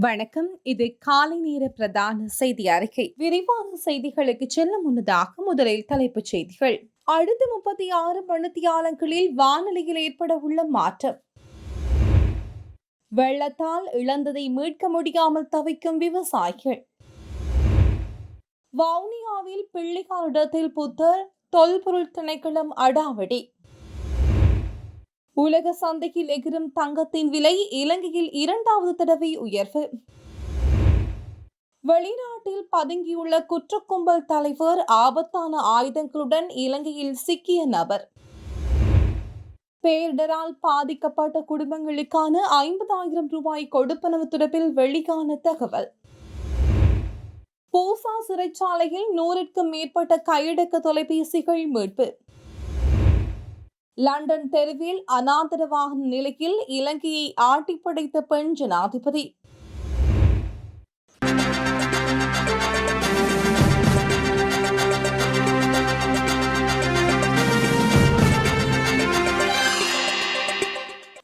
வணக்கம். இது காலை நேர பிரதான செய்தி அறிக்கை. விரிவான செய்திகளுக்கு செல்ல முன்னதாக முதலில் தலைப்புச் செய்திகள். அடுத்த முப்பத்தி ஆறு மணித்தியாலங்களில் வானிலையில் ஏற்பட உள்ள மாற்றம். வெள்ளத்தால் இழந்ததை மீட்க முடியாமல் தவிக்கும் விவசாயிகள். வவுனியாவில் பிள்ளைகாரிடத்தில் புத்தர் தொல்பொருள் திணைக்களம் அடாவடி. உலக சந்தையில் எகிரும் தங்கத்தின் விலை இலங்கையில் இரண்டாவது தடவை உயர்வு. வெளிநாட்டில் பதுங்கியுள்ள குற்றக்கும்பல் தலைவர் ஆபத்தான ஆயுதங்களுடன் இலங்கையில் சிக்கிய நபர். பேரிடரால் பாதிக்கப்பட்ட குடும்பங்களுக்கான ஐம்பதாயிரம் ரூபாய் கொடுப்பனவு தொடர்பில் வெளியான தகவல். பூசா சிறைச்சாலையில் நூறுக்கும் மேற்பட்ட கையடக்க தொலைபேசிகள் மீட்பு. லண்டன் தெருவில் அனாதரவாகும் நிலையில் இலங்கையை ஆட்டிப்படைத்த பெண் ஜனாதிபதி.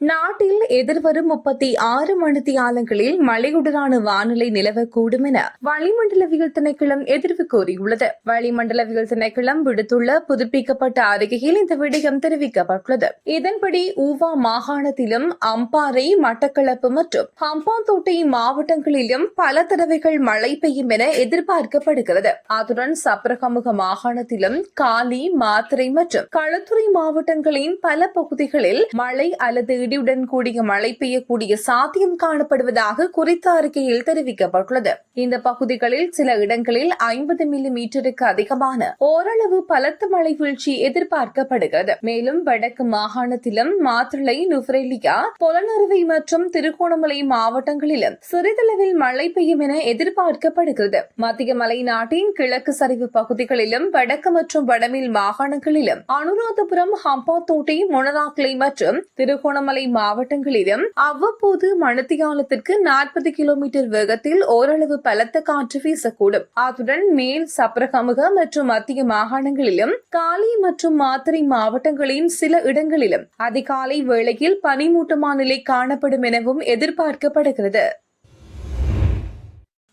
நாட்டில் எதிர்வரும் முப்பத்தி ஆறு மணித்தியாலங்களில் மழையுடனான வானிலை நிலவக்கூடும் என வளிமண்டலவியல் திணைக்களம் எதிர்வு கூறியுள்ளது. வளிமண்டலவியல் திணைக்களம் விடுத்துள்ள புதுப்பிக்கப்பட்ட அறிக்கையில் இந்த விடயம் தெரிவிக்கப்பட்டுள்ளது. இதன்படி ஊவா மாகாணத்திலும் அம்பாறை மட்டக்களப்பு மற்றும் ஹம்பாந்தோட்டை மாவட்டங்களிலும் பல தடவைகள் மழை பெய்யும் என எதிர்பார்க்கப்படுகிறது. அத்துடன் சப்ரகமுக மாகாணத்திலும் காலி மாத்திரை மற்றும் களத்துறை மாவட்டங்களின் பல பகுதிகளில் மழை அல்லது இடி இடியுடன் கூடிய மழை பெய்யக்கூடிய சாத்தியம் காணப்படுவதாக குறித்த அறிக்கையில் தெரிவிக்கப்பட்டுள்ளது. இந்த பகுதிகளில் சில இடங்களில் ஐம்பது மில்லி மீட்டருக்கு அதிகமான ஓரளவு பலத்த மழை வீழ்ச்சி எதிர்பார்க்கப்படுகிறது. மேலும் வடக்கு மாகாணத்திலும் மாத்திரை நுவரெலியா பொலனறுவை மற்றும் திருகோணமலை மாவட்டங்களிலும் சிறிதளவில் மழை பெய்யும் என எதிர்பார்க்கப்படுகிறது. மத்திய மலைநாட்டின் கிழக்கு சரிவு பகுதிகளிலும் வடக்கு மற்றும் வடமேல் மாகாணங்களிலும் அனுராதபுரம் ஹம்பாத்தோட்டை மொனராக்லை மற்றும் திருகோணமலை மாவட்டங்களிலும் அவ்வப்போது மணத்தியாலத்திற்கு நாற்பது கிலோமீட்டர் வேகத்தில் ஓரளவு பலத்த காற்று வீசக்கூடும். அத்துடன் மேல் சப்ரகமுக மற்றும் மத்திய மாகாணங்களிலும் காலி மற்றும் மாத்திரை மாவட்டங்களின் சில இடங்களிலும் அதிகாலை வேளையில் பனிமூட்டமான நிலை காணப்படும் எனவும் எதிர்பார்க்கப்படுகிறது.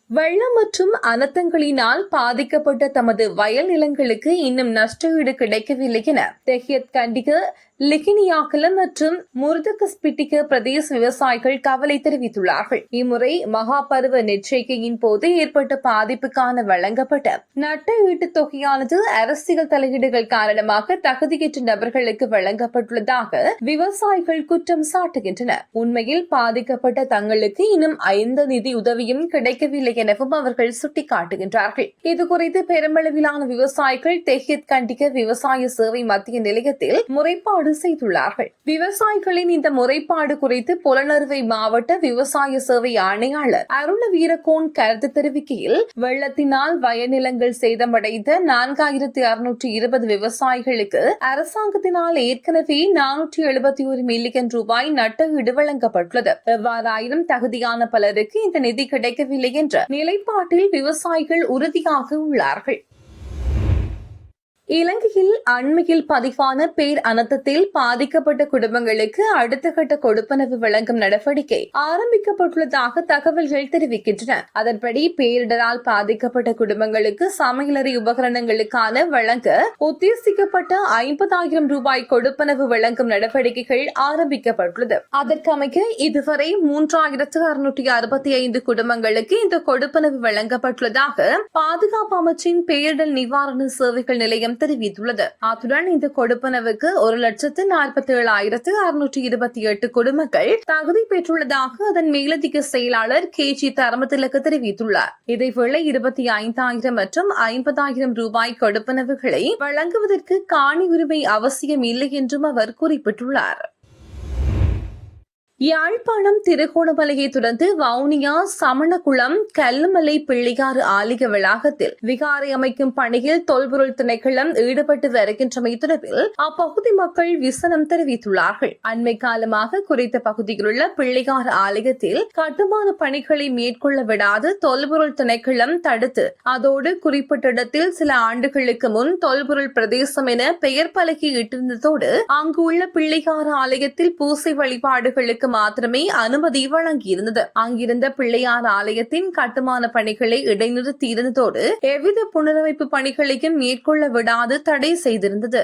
வெள்ளம் மற்றும் அனர்த்தங்களினால் பாதிக்கப்பட்ட தமது வயல் நிலங்களுக்கு இன்னும் நஷ்டஈடு கிடைக்கவில்லை என தெஹியத் கண்டிக லிகினியாக்கல மற்றும் முருதகஸ்பிட்டிக பிரதேச விவசாயிகள் கவலை தெரிவித்துள்ளார்கள். இம்முறை மகா பருவ நெச்சரிக்கையின் போது ஏற்பட்ட பாதிப்புக்கான வழங்கப்பட்ட நட்ட ஈட்டுத் தொகையானது அரசியல் தலையீடுகள் காரணமாக தகுதியற்ற நபர்களுக்கு வழங்கப்பட்டுள்ளதாக விவசாயிகள் குற்றம் சாட்டுகின்றனர். உண்மையில் பாதிக்கப்பட்ட தங்களுக்கு இன்னும் ஐந்து நிதி உதவியும் கிடைக்கவில்லை எனவும் அவர்கள் சுட்டிக்காட்டுகின்றார்கள். இதுகுறித்து பெருமளவிலான விவசாயிகள் தெஹித் கண்டிக்க விவசாய சேவை மத்திய நிலையத்தில் முறைப்பாடு செய்துள்ளார்கள். விவசாயிகளின் இந்த முறைப்பாடு குறித்து புலனறுவை மாவட்ட விவசாய சேவை ஆணையாளர் அருண வீரகோன் கருத்து தெரிவிக்கையில் வெள்ளத்தினால் வயநிலங்கள் சேதமடைந்த நான்காயிரத்தி அறுநூற்றி இருபது விவசாயிகளுக்கு அரசாங்கத்தினால் ஏற்கனவே நானூற்றி எழுபத்தி ஒரு மில்லியன் ரூபாய் நட்டஈடு வழங்கப்பட்டுள்ளது. எவ்வாறாயினும் தகுதியான பலருக்கு இந்த நிதி கிடைக்கவில்லை என்ற நிலைப்பாட்டில் விவசாயிகள் உறுதியாக உள்ளார்கள். இலங்கையில் அண்மையில் பதிவான பேர் அனர்த்தத்தில் பாதிக்கப்பட்ட குடும்பங்களுக்கு அடுத்த கட்ட கொடுப்பனவு வழங்கும் நடவடிக்கை ஆரம்பிக்கப்பட்டுள்ளதாக தகவல்கள் தெரிவிக்கின்றன. அதன்படி பேரிடரால் பாதிக்கப்பட்ட குடும்பங்களுக்கு சமையலறை உபகரணங்களுக்கான வழங்க உத்தேசிக்கப்பட்ட ஐம்பதாயிரம் ரூபாய் கொடுப்பனவு வழங்கும் நடவடிக்கைகள் ஆரம்பிக்கப்பட்டுள்ளது. அதற்கமைக்க இதுவரை மூன்றாயிரத்து அறுநூற்றி அறுபத்தி ஐந்து குடும்பங்களுக்கு இந்த கொடுப்பனவு வழங்கப்பட்டுள்ளதாக பாதுகாப்பு அமைச்சின் பேரிடர் நிவாரண சேவைகள் நிலையம் நிறுவனம் தெரிவித்துள்ளது. அத்துடன் இந்த கொடுப்பனவுக்கு ஒரு லட்சத்து நாற்பத்தி ஏழாயிரத்து அறுநூற்றி இருபத்தி எட்டு குடும்பங்கள் தகுதி பெற்றுள்ளதாக அதன் மேலதிக செயலாளர் கே. ஜி. தரமத்திலக்கு தெரிவித்துள்ளார். இதேவேளை இருபத்தி ஐந்தாயிரம் மற்றும் ஐம்பதாயிரம் ரூபாய் கொடுப்பனவுகளை வழங்குவதற்கு காணி உரிமை அவசியம் இல்லை என்றும் அவர் குறிப்பிட்டுள்ளார். யாழ்ப்பாணம் திருகோணமலையை தொடர்ந்து வவுனியா சமணகுளம் கல்லுமலை பிள்ளையாறு ஆலய வளாகத்தில் விகாரை அமைக்கும் பணியில் தொல்பொருள் திணைக்களம் ஈடுபட்டு வருகின்றமை தொடர்பில் அப்பகுதி மக்கள் விசனம் தெரிவித்துள்ளார்கள். அண்மை காலமாக குறித்த பகுதியில் உள்ள பிள்ளையாறு ஆலயத்தில் கட்டுமான பணிகளை மேற்கொள்ள விடாது தொல்பொருள் திணைக்களம் தடுத்து அதோடு குறிப்பிட்ட இடத்தில் சில ஆண்டுகளுக்கு முன் தொல்பொருள் பிரதேசம் என பெயர் பலகி இட்டிருந்ததோடு அங்கு உள்ள பிள்ளையாறு ஆலயத்தில் பூசை வழிபாடுகளுக்கு மாத்திரமே அனுமதி வழங்கியிருந்தது. அங்கிருந்த பிள்ளையார் ஆலயத்தின் கட்டுமான பணிகளை இடைநிறுத்தியிருந்ததோடு எவ்வித புனரமைப்பு பணிகளையும் மேற்கொள்ள விடாது தடை செய்திருந்தது.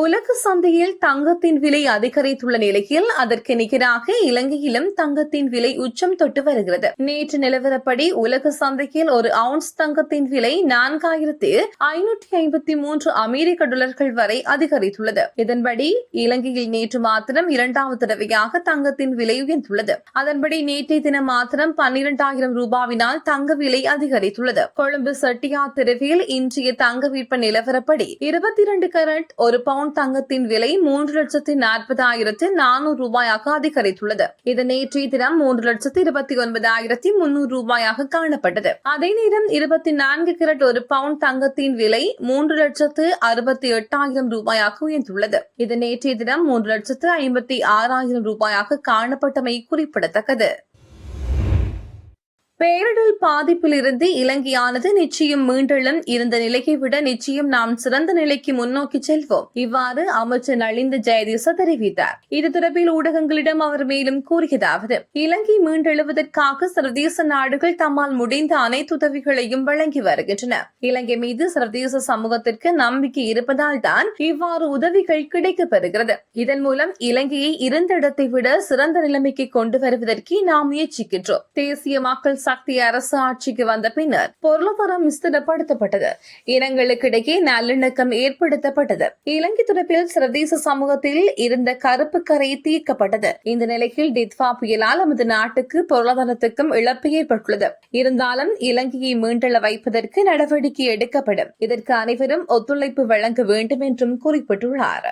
உலக சந்தையில் தங்கத்தின் விலை அதிகரித்துள்ள நிலையில் அதற்கு நிகராக இலங்கையிலும் தங்கத்தின் விலை உச்சம் தொட்டு வருகிறது. நேற்று நிலவரப்படி உலக சந்தையில் ஒரு அவுன்ஸ் தங்கத்தின் விலை நான்காயிரத்து ஐநூற்றி ஐம்பத்தி மூன்று அமெரிக்க டாலர்கள் வரை அதிகரித்துள்ளது. இதன்படி இலங்கையில் நேற்று மாத்திரம் இரண்டாவது தடவையாக தங்கத்தின் விலை உயர்ந்துள்ளது. அதன்படி நேற்றைய தினம் மாத்திரம் பன்னிரண்டாயிரம் ரூபாவினால் தங்க விலை அதிகரித்துள்ளது. கொழும்பு செட்டியார் தெருவில் இன்றைய தங்க விற்பனை நிலவரப்படி இருபத்தி இரண்டு கரண்ட் ஒரு பவுண்ட் தங்கத்தின் விலை மூன்று லட்சத்தி நாற்பதாயிரத்து நானூறு ரூபாயாக அதிகரித்துள்ளது. இது நேற்றைய தினம் மூன்று லட்சத்து இருபத்தி ஒன்பதாயிரத்தி முன்னூறு ரூபாயாக காணப்பட்டது. அதே நேரம் இருபத்தி நான்கு கிரட் ஒரு பவுண்ட் தங்கத்தின் விலை மூன்று லட்சத்து அறுபத்தி எட்டாயிரம் ரூபாயாக உயர்ந்துள்ளது. இது நேற்றைய தினம் மூன்று லட்சத்து ஐம்பத்தி ஆறாயிரம் ரூபாயாக காணப்பட்டமை குறிப்பிடத்தக்கது. பேரிடர் பாதிப்பிலிருந்து இலங்கையானது நிச்சயம் மீண்டெழும் இருந்த நிலையை விட நிச்சயம் நாம் சிறந்த நிலைக்கு முன்னோக்கி செல்வோம். இவ்வாறு அமைச்சர் நளிந்த ஜெயதீச தெரிவித்தார். இது தொடர்பில் ஊடகங்களிடம் அவர் மேலும் கூறியதாவது இலங்கை மீண்டெழுவதற்காக சர்வதேச நாடுகள் தம்மால் முடிந்த அனைத்து உதவிகளையும் வழங்கி வருகின்றன. இலங்கை மீது சர்வதேச சமூகத்திற்கு நம்பிக்கை இருப்பதால் தான் இவ்வாறு உதவிகள் கிடைக்கப்பெறுகிறது. இதன் மூலம் இலங்கையை இருந்த இடத்தை விட சிறந்த நிலைமைக்கு கொண்டு வருவதற்கு நாம் முயற்சிக்கின்றோம். தேசிய மக்கள் சக்தி அரசு ஆட்சிக்கு வந்த பின்னர் பொருளாதாரம் விஸ்திரப்படுத்தப்பட்டது. இனங்களுக்கிடையே நல்லிணக்கம் ஏற்படுத்தப்பட்டது. இலங்கை தொடர்பில் சர்வதேச சமூகத்தில் இருந்த கருப்பு கரை தீர்க்கப்பட்டது. இந்த நிலையில் டித்வா புயலால் நமது நாட்டுக்கு பொருளாதாரத்துக்கும் இழப்பு ஏற்பட்டுள்ளது. இருந்தாலும் இலங்கையை மீண்டெழ வைப்பதற்கு நடவடிக்கை எடுக்கப்படும். இதற்கு அனைவரும் ஒத்துழைப்பு வழங்க வேண்டும் என்றும் குறிப்பிட்டுள்ளார்.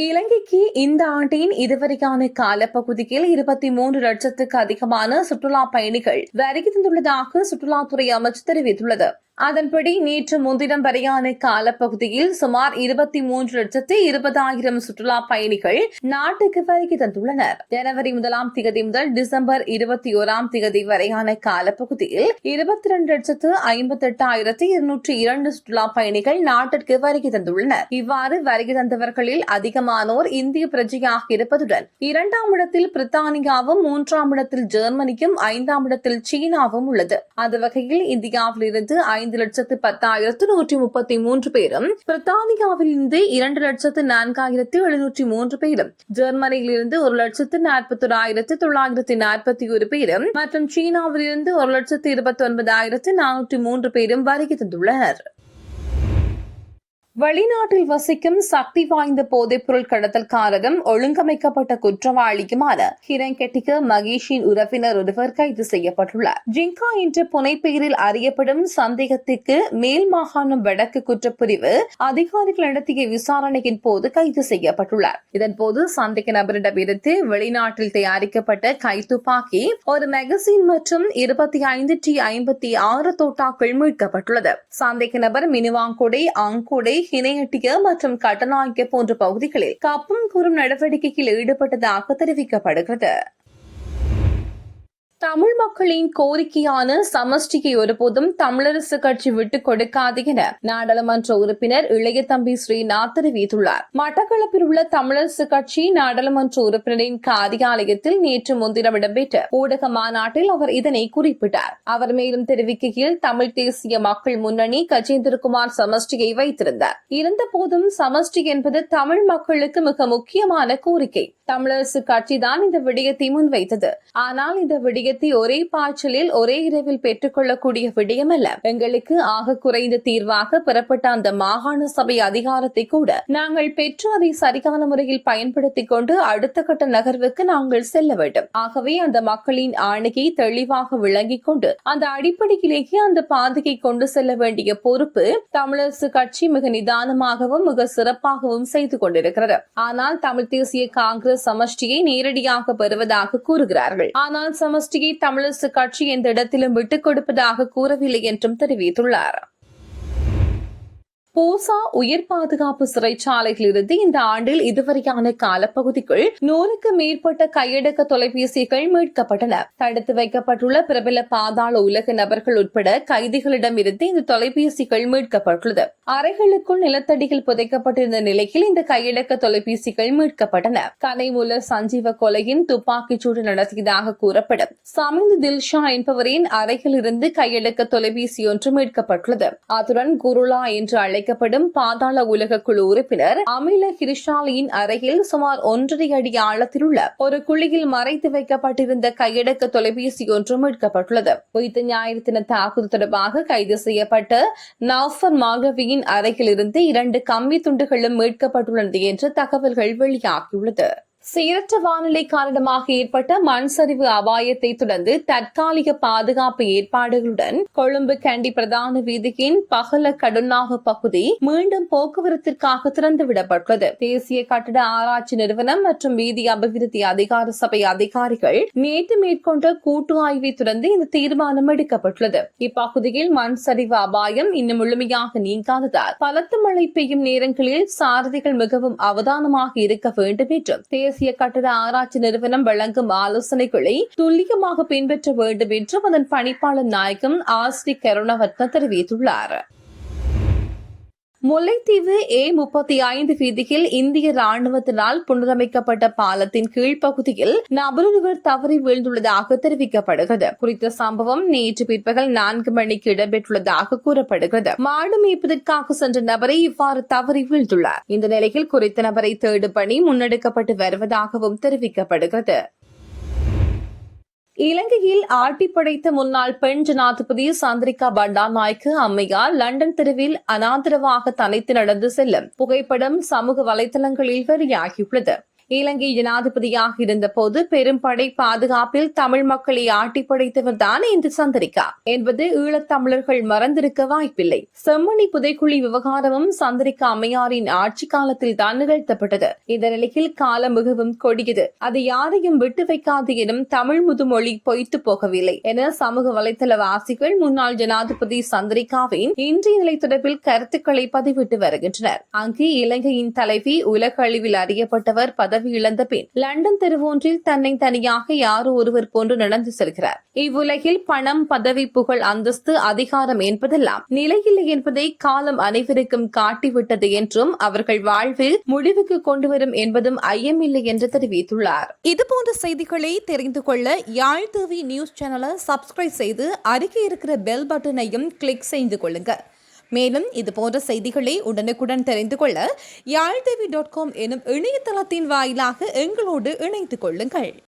இலங்கைக்கு இந்த ஆண்டின் இதுவரைக்கான காலப்பகுதியில் இருபத்தி மூன்று லட்சத்துக்கு அதிகமான சுற்றுலா பயணிகள் வருகை தந்துள்ளதாக சுற்றுலாத்துறை அமைச்சர் தெரிவித்துள்ளது. அதன்படி நேற்று முன்தினம் வரையான காலப்பகுதியில் சுமார் இருபத்தி மூன்று லட்சத்து இருபதாயிரம் சுற்றுலா பயணிகள் நாட்டுக்கு வருகை தந்துள்ளனர். ஜனவரி முதலாம் திகதி முதல் டிசம்பர் இருபத்தி ஓராம் திகதி வரையான காலப்பகுதியில் இருபத்தி இரண்டு லட்சத்து ஐம்பத்தி எட்டாயிரத்து இருநூற்றி இரண்டு சுற்றுலா பயணிகள் நாட்டிற்கு வருகை தந்துள்ளனர். இவ்வாறு வருகை தந்தவர்களில் அதிகமானோர் இந்திய பிரஜையாக இருப்பதுடன் இரண்டாம் இடத்தில் பிரித்தானியாவும் மூன்றாம் இடத்தில் ஜெர்மனியும் ஐந்தாம் இடத்தில் சீனாவும் உள்ளது. அந்த வகையில் இந்தியாவில் இருந்து ஐந்து லட்சத்து பத்தாயிரத்து நூற்றி முப்பத்தி மூன்று பேரும் பிரித்தானியாவில் இருந்து இரண்டு லட்சத்து நான்காயிரத்து எழுநூற்றி மூன்று பேரும் ஜெர்மனியில் இருந்து ஒரு லட்சத்து நாற்பத்தி ஆயிரத்து தொள்ளாயிரத்தி நாற்பத்தி ஒரு பேரும் மற்றும் சீனாவில் இருந்து ஒரு லட்சத்து இருபத்தி ஒன்பதாயிரத்து நானூற்றி மூன்று பேரும் வருகை தந்துள்ளனர். வெளிநாட்டில் வசிக்கும் சக்தி வாய்ந்த போதைப்பொருள் கடத்தல்காரரும் ஒழுங்கமைக்கப்பட்ட குற்றவாளியுமான ஹிரங்கெட்டிக மகேஷின் உறவினர் ஒருவர் கைது செய்யப்பட்டுள்ளார். ஜிங்கா என்ற புனைப்பெயரில் அறியப்படும் சந்தேகத்திற்கு மேல் மாகாணம் வடக்கு குற்றப்பிரிவு அதிகாரிகள் நடத்திய விசாரணையின் போது கைது செய்யப்பட்டுள்ளார். இதன்போது சந்தேக நபரிடமிருந்து வெளிநாட்டில் தயாரிக்கப்பட்ட கைத்துப்பாக்கி ஒரு மேகசின் மற்றும் இருபத்தி ஐந்து டி ஐம்பத்தி ஆறு தோட்டாக்கள் மீட்கப்பட்டுள்ளது. சந்தேக நபர் மினுவாங்குடை ஆங்குடை இணையட்டிய மற்றும் கட்டநாயக்க போன்ற பகுதிகளில் கப்பம் கூறும் நடவடிக்கையில் ஈடுபட்டதாக தெரிவிக்கப்படுகிறது. தமிழ் மக்களின் கோரிக்கையான சமஷ்டியை ஒருபோதும் தமிழரசு கட்சி விட்டுக் கொடுக்காது என நாடாளுமன்ற உறுப்பினர் இளைய தம்பி ஸ்ரீநாத் தெரிவித்துள்ளார். மட்டக்களப்பில் உள்ள தமிழரசு கட்சி நாடாளுமன்ற உறுப்பினரின் காரியாலயத்தில் நேற்று முன்தினம் இடம்பெற்ற ஊடக மாநாட்டில் அவர் இதனை குறிப்பிட்டார். அவர் மேலும் தெரிவிக்கையில் தமிழ் தேசிய மக்கள் முன்னணி கஜேந்திரகுமார் சமஷ்டியை வைத்திருந்தார். இருந்தபோதும் சமஷ்டி என்பது தமிழ் மக்களுக்கு மிக முக்கியமான கோரிக்கை. தமிழரசு கட்சிதான் இந்த விடயத்தை முன்வைத்தது. ஆனால் இந்த விடயத்தை ஒரே பாய்ச்சலில் ஒரே இரவில் பெற்றுக்கொள்ளக்கூடிய விடயம் அல்ல எங்களுக்கு ஆக குறைந்த தீர்வாக பெறப்பட்ட அந்த மாகாண சபை அதிகாரத்தை கூட நாங்கள் பெற்று அதை சரியான முறையில் பயன்படுத்திக் கொண்டு அடுத்த கட்ட நகர்வுக்கு நாங்கள் செல்ல வேண்டும். ஆகவே அந்த மக்களின் ஆணையை தெளிவாக விளங்கிக் கொண்டு அந்த அடிப்படையிலேயே அந்த பாதையை கொண்டு செல்ல வேண்டிய பொறுப்பு தமிழரசு கட்சி மிக நிதானமாகவும் மிக சிறப்பாகவும் செய்து கொண்டிருக்கிறது. ஆனால் தமிழ் தேசிய காங்கிரஸ் சமஷ்டியை நேரடியாக பெறுவதாக கூறுகிறார்கள். ஆனால் சமஷ்டி கட்சியை தமிழரசு கட்சி எந்த இடத்திலும் விட்டுக் கொடுப்பதாக கூறவில்லை என்றும் தெரிவித்துள்ளார். பூசா உயிர் பாதுகாப்பு சிறைச்சாலையிலிருந்து இந்த ஆண்டில் இதுவரையான காலப்பகுதிக்குள் நூறுக்கு மேற்பட்ட கையடக்க தொலைபேசிகள் மீட்கப்பட்டன. தடுத்து வைக்கப்பட்டுள்ள பிரபல பாதாள உலக நபர்கள் உட்பட கைதிகளிடமிருந்து இந்த தொலைபேசிகள் மீட்கப்பட்டுள்ளது. அறைகளுக்குள் நிலத்தடியில் புதைக்கப்பட்டிருந்த நிலையில் இந்த கையடக்க தொலைபேசிகள் மீட்கப்பட்டன. கனைமுல சஞ்சீவ கொலையின் துப்பாக்கிச் சூடு நடத்தியதாக கூறப்படும். சமிந்த் தில்ஷா என்பவரின் அறையில் இருந்து கையடக்க தொலைபேசி ஒன்று மீட்கப்பட்டுள்ளது. அத்துடன் குருலா என்று அழைக்க அழைக்கப்படும் பாதாள உலக குழு உறுப்பினர் அமில கிரிஷாலியின் அறையில் சுமார் ஒன்றரை அடி ஆழத்தில் உள்ள ஒரு குழியில் மறைத்து வைக்கப்பட்டிருந்த கையடக்க தொலைபேசி ஒன்று மீட்கப்பட்டுள்ளது. உயிர்த்த ஞாயிறு தின தாக்குதல் தொடர்பாக கைது செய்யப்பட்ட நவ்ஃபர் மாகவியின் அறையில் இருந்து இரண்டு கம்பி துண்டுகளும் மீட்கப்பட்டுள்ளது என்று தகவல்கள் வெளியாகியுள்ளது. சீரற்ற வானிலை காரணமாக ஏற்பட்ட மண் சரிவு அபாயத்தை தொடர்ந்து தற்காலிக பாதுகாப்பு ஏற்பாடுகளுடன் கொழும்பு கண்டி பிரதான வீதியின் பகல கடுநாக பகுதி மீண்டும் போக்குவரத்திற்காக திறந்துவிடப்பட்டுள்ளது. தேசிய கட்டட ஆராய்ச்சி நிறுவனம் மற்றும் வீதி அபிவிருத்தி அதிகார சபை அதிகாரிகள் நேற்று மேற்கொண்ட கூட்டு ஆய்வை தொடர்ந்து இந்த தீர்மானம் எடுக்கப்பட்டுள்ளது. இப்பகுதியில் மண் சரிவு அபாயம் இன்னும் முழுமையாக நீங்காததால் பலத்த மழை பெய்யும் நேரங்களில் சாரதிகள் மிகவும் அவதானமாக இருக்க வேண்டும் என்றும் தேசிய கட்டட ஆராய்ச்சி நிறுவனம் வழங்கும் ஆலோசனைகளை துல்லியமாக பின்பற்ற வேண்டும் என்றும் அதன் பணிப்பாளர் நாயகம் ஆஸ்ரி கருணாவத்ன தெரிவித்துள்ளார். முல்லைத்தீவு ஏ முப்பத்தி ஐந்து வீதியில் இந்திய ராணுவத்தினால் புனரமைக்கப்பட்ட பாலத்தின் கீழ்ப்பகுதியில் நபரொருவர் தவறி வீழ்ந்துள்ளதாக தெரிவிக்கப்படுகிறது. குறித்த சம்பவம் நேற்று பிற்பகல் நான்கு மணிக்கு இடம்பெற்றுள்ளதாக கூறப்படுகிறது. மாடு மேய்ப்பதற்காக சென்ற நபரை இவ்வாறு தவறி வீழ்ந்துள்ளார். இந்த நிலையில் குறித்த நபரை தேடும் பணி முன்னெடுக்கப்பட்டு வருவதாகவும் தெரிவிக்கப்படுகிறது. இலங்கையில் ஆட்டி படைத்த முன்னாள் பெண் ஜனாதிபதி சந்திரிகா பண்டாநாயக்கு அம்மையார் லண்டன் தெருவில் அனாதரவாக தனித்து நடந்து செல்லும் புகைப்படம் சமூக வலைதளங்களில் வெளியாகியுள்ளது. இலங்கை ஜனாதிபதியாக இருந்தபோது பெரும் படை பாதுகாப்பில் தமிழ் மக்களை ஆட்டி படைத்தவர் தான் இந்த சந்திரிகா என்பது ஈழத்தமிழர்கள் மறந்திருக்க வாய்ப்பில்லை. செம்மணி புதைக்குழி விவகாரமும் சந்திரிகா அம்மையாரின் ஆட்சி காலத்தில் தான் நிகழ்த்தப்பட்டது. இந்த நிலையில் காலம் மிகவும் கொடியது. அது யாரையும் விட்டு வைக்காது எனும் தமிழ் முதுமொழி பொய்த்து போகவில்லை என சமூக வலைதளவாசிகள் முன்னாள் ஜனாதிபதி சந்திரிகாவின் இன்றைய நிலை தொடர்பில் கருத்துக்களை பதிவிட்டு வருகின்றனர். அங்கு இலங்கையின் தலைவி உலக அளவில் அறியப்பட்டவர் பதவி இழந்த பின் லண்டன் தெருவொன்றில் தன்னை தனியாக யாரோ ஒருவர் போன்று நடந்து செல்கிறார். இவ்வுலகில் பணம் பதவி புகழ் அந்தஸ்து அதிகாரம் என்பதெல்லாம் நிலையில்லை என்பதை காலம் அனைவருக்கும் காட்டிவிட்டது என்றும் அவர்கள் வாழ்வில் முடிவுக்கு கொண்டு வரும் என்பதும் ஐயமில்லை என்று தெரிவித்துள்ளார். இதுபோன்ற செய்திகளை தெரிந்து கொள்ள யாழ் டிவி நியூஸ் சேனலை சப்ஸ்கிரைப் செய்து அருகே இருக்கிற பெல் பட்டனையும் கிளிக் செய்து கொள்ளுங்கள் மேலும் இது போன்ற செய்திகளை உடனுக்குடன் தெரிந்து கொள்ள யாழ்தேவி டாட் காம் எனும் இணையதளத்தின் வாயிலாக எங்களோடு இணைந்து கொள்ளுங்கள்.